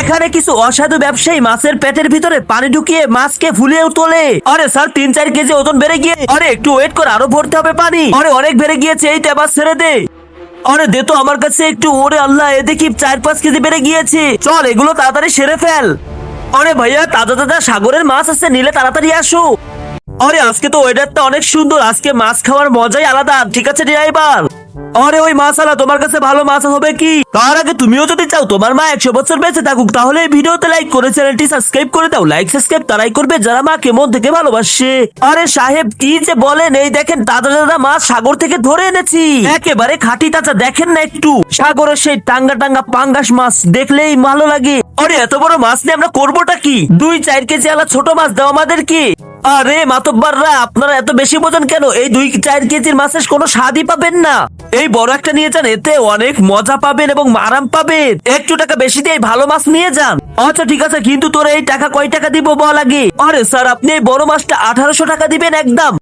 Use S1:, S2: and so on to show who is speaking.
S1: এখানে কিছু অসাধু ব্যবসায়ী মাছের পেটের ভিতরে পানি ঢুকিয়ে মাছকে ফুলিয়ে তোলে। আরে স্যার, তিন চার কেজি ওজন বেড়ে গিয়ে আরে, একটু ওয়েট করে, আরও ভরতে হবে পানি। আরে, অনেক বেড়ে গিয়েছে, এই তেবাস ছেড়ে দে। আরে, দে তো আমার কাছে একটু, ওরে আল্লাহ, এ দেখি চার পাঁচ কেজি বেড়ে গিয়েছে। চল, এগুলো তাড়াতাড়ি সেরে ফেল। আরে ভাইয়া, তাজা তাজা সাগরের মাছ আছে, নিলে তাড়াতাড়ি আসো। আরে, আজকে তো ওয়েদারটা অনেক সুন্দর, আজকে মাছ খাওয়ার মজাই আলাদা। ঠিক আছে ড্রাইভার আরে ওই মাছ আলা তোমার কাছে ভালো মাছ হবে কি? তার আগে তুমিও যদি চাও, তোমার মা একশো বছর বেঁচে থাকুক, তাহলে ভিডিওতে লাইক করে চ্যানেলটি সাবস্ক্রাইব করে দাও। লাইক সাবস্ক্রাইব তারাই করবে যারা মাকে মন থেকে ভালোবাসে। আরে সাহেব, কি যে বলেন? এই দেখেন তাজা তাজা মাছ সাগর থেকে ধরে এনেছি। একেবারে খাঁটি তাজা, দেখেন না একটু। সাগরের সেই টাঙ্গা টাঙ্গা পাঙ্গাস মাছ দেখলেই ভালো লাগে। আরে, এত বড় মাছ নিয়ে আমরা করবোটা কি? দুই, চার কেজি আলা ছোট মাছ দাও আমাদের কি আরে মাতব্বাররা, আপনারা এত বেশি বোঝেন কেন? এই দুই চার কেজির মাছের কোনো স্বাদই পাবেন না। এই বড় একটা নিয়ে যান, এতে অনেক মজা পাবেন এবং আরাম পাবেন। একটু টাকা বেশি দিয়ে ভালো মাছ নিয়ে যান। আচ্ছা ঠিক আছে, কিন্তু তোর এই টাকা কয় টাকা দিব বল আগে? আরে স্যার, আপনি এই বড় মাছটা আঠারোশো টাকা দিবেন একদম।